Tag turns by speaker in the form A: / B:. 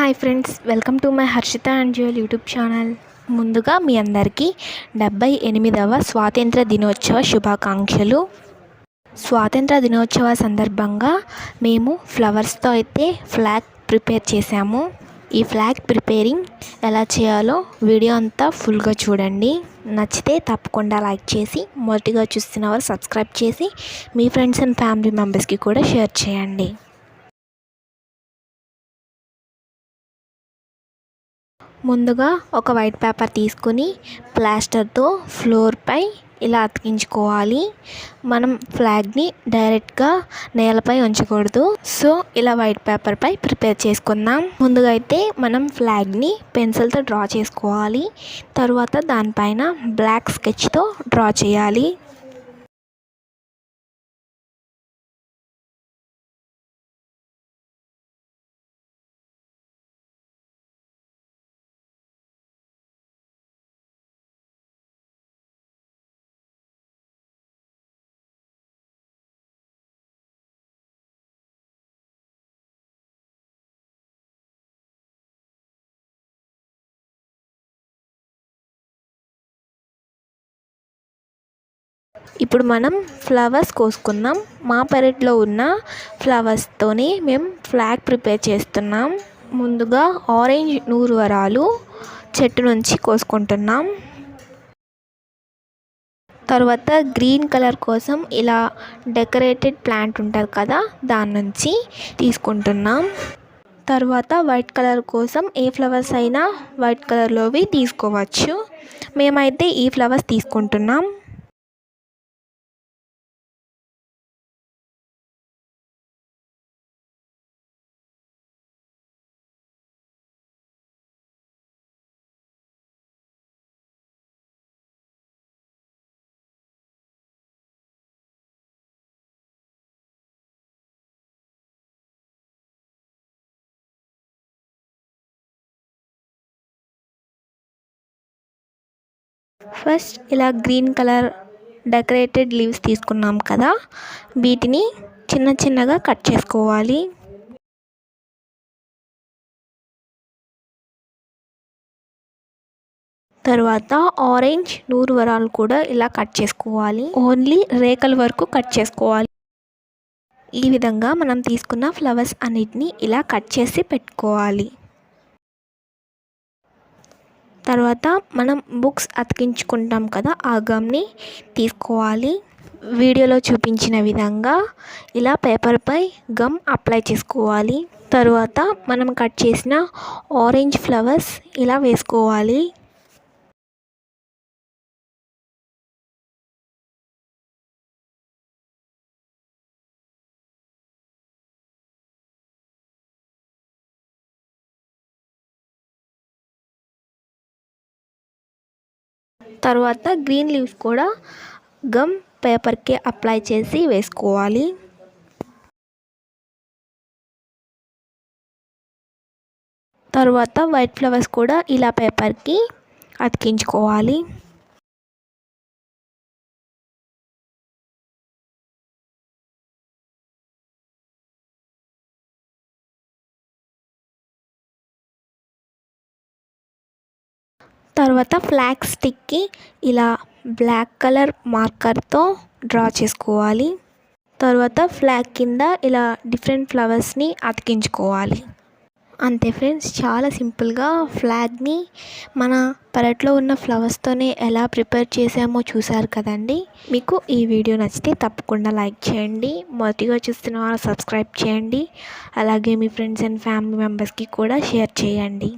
A: Hi friends welcome to my Harshita and jewel YouTube channel. ముందుగా మీ అందరికీ డెబ్బై ఎనిమిదవ స్వాతంత్ర దినోత్సవ శుభాకాంక్షలు. స్వాతంత్ర దినోత్సవ సందర్భంగా మేము ఫ్లవర్స్తో అయితే ఫ్లాగ్ ప్రిపేర్ చేశాము. ఈ ఫ్లాగ్ ప్రిపేరింగ్ ఎలా చేయాలో వీడియో అంతా ఫుల్గా చూడండి. నచ్చితే తప్పకుండా లైక్ చేసి మొదటిగా చూస్తున్న వారు సబ్స్క్రైబ్ చేసి మీ ఫ్రెండ్స్ అండ్ ఫ్యామిలీ మెంబర్స్కి కూడా షేర్ చేయండి. ముందుగా ఒక వైట్ పేపర్ తీసుకుని ప్లాస్టర్తో ఫ్లోర్పై ఇలా అతికించుకోవాలి. మనం ఫ్లాగ్ని డైరెక్ట్గా నేలపై ఉంచకూడదు. సో ఇలా వైట్ పేపర్పై ప్రిపేర్ చేసుకుందాం. ముందుగా అయితే మనం ఫ్లాగ్ని పెన్సిల్తో డ్రా చేసుకోవాలి. తరువాత దానిపైన బ్లాక్ స్కెచ్తో డ్రా చేయాలి. ఇప్పుడు మనం ఫ్లవర్స్ కోసుకుందాం. మా పెరట్లో ఉన్న ఫ్లవర్స్తోని మేము ఫ్లాగ్ ప్రిపేర్ చేస్తున్నాం. ముందుగా ఆరెంజ్ నూరు వరాలు చెట్టు నుంచి కోసుకుంటున్నాం. తర్వాత గ్రీన్ కలర్ కోసం ఇలా డెకరేటెడ్ ప్లాంట్ ఉంటుంది కదా దాని నుంచి తీసుకుంటున్నాం. తర్వాత వైట్ కలర్ కోసం ఏ ఫ్లవర్స్ అయినా వైట్ కలర్లోవి తీసుకోవచ్చు. మేమైతే ఈ ఫ్లవర్స్ తీసుకుంటున్నాం. ఫస్ట్ ఇలా గ్రీన్ కలర్ డెకరేటెడ్ లీవ్స్ తీసుకున్నాం కదా వీటిని చిన్న చిన్నగా కట్ చేసుకోవాలి. తర్వాత ఆరెంజ్ నూరు వరాలు కూడా ఇలా కట్ చేసుకోవాలి. ఓన్లీ రేకల వరకు కట్ చేసుకోవాలి. ఈ విధంగా మనం తీసుకున్న ఫ్లవర్స్ అన్నిటిని ఇలా కట్ చేసి పెట్టుకోవాలి. తర్వాత మనం బుక్స్ అతికించుకుంటాం కదా ఆ గమ్ని తీసుకోవాలి. వీడియోలో చూపించిన విధంగా ఇలా పేపర్పై గమ్ అప్లై చేసుకోవాలి. తరువాత మనం కట్ చేసిన ఆరెంజ్ ఫ్లవర్స్ ఇలా వేసుకోవాలి. తర్వాత గ్రీన్ లీవ్స్ కూడా గమ్ పేపర్కి అప్లై చేసి వేసుకోవాలి. తర్వాత వైట్ ఫ్లవర్స్ కూడా ఇలా పేపర్కి అతికించుకోవాలి. తర్వాత ఫ్లాగ్ స్టిక్కి ఇలా బ్లాక్ కలర్ మార్కర్తో డ్రా చేసుకోవాలి. తర్వాత ఫ్లాగ్ కింద ఇలా డిఫరెంట్ ఫ్లవర్స్ని అతికించుకోవాలి. అంతే ఫ్రెండ్స్ చాలా సింపుల్గా ఫ్లాగ్ని మన పెరట్లో ఉన్న ఫ్లవర్స్తోనే ఎలా ప్రిపేర్ చేసామో చూసారు కదండి. మీకు ఈ వీడియో నచ్చితే తప్పకుండా లైక్ చేయండి. మొదటిగా చూస్తున్న వాళ్ళు సబ్స్క్రైబ్ చేయండి. అలాగే మీ ఫ్రెండ్స్ అండ్ ఫ్యామిలీ మెంబర్స్కి కూడా షేర్ చేయండి.